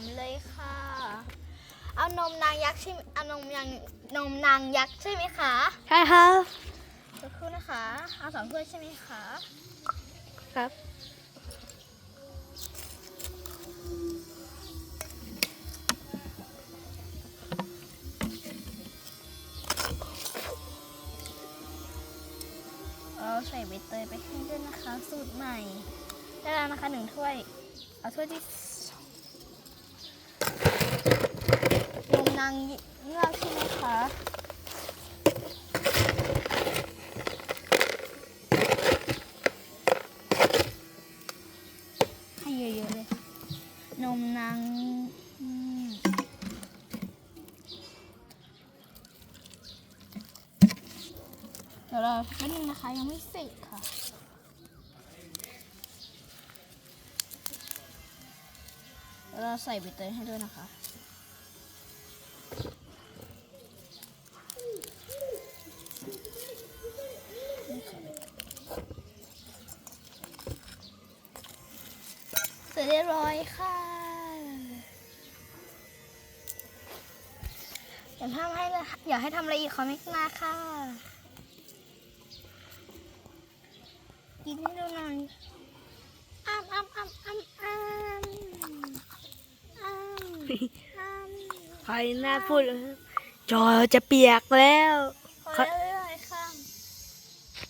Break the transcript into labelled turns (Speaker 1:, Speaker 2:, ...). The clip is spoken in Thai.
Speaker 1: มเลยค่ะ เอานมนางยักษ์ใช่ไหมเอานมยังนมนางยักษ์ใช่ไหมคะ
Speaker 2: ใช่ครับ
Speaker 1: สักครู่นะคะ เอาสองถ้วยใช่ไหมคะ
Speaker 2: ครับ
Speaker 1: เราใส่ใบเตยไปให้ด้วยนะคะ สูตรใหม่ ได้แล้วนะคะหนึ่งถ้วย เอาถ้วยที่สอ งนมนางเงือกใช่ไหมคะให้เยอะๆเลยนมนางเดี๋ยวเราแป๊บนึงนะคะ ยังไม่เสร็จค่ะเราใส่ใบเตยให้ด้วยนะคะ ร็จเรียบร้อยค่ะอย่าทำให้เลยอยากให้ทำอะไรอีกคอมเมนต์มาค่ะ กินให้ดูหน่อยอ้ำอ้ำอ้ำอ้ำอ้ำอ้ำอ้ำ
Speaker 2: ใครน่าพูดเลยจอจะเปียก
Speaker 1: แล้ว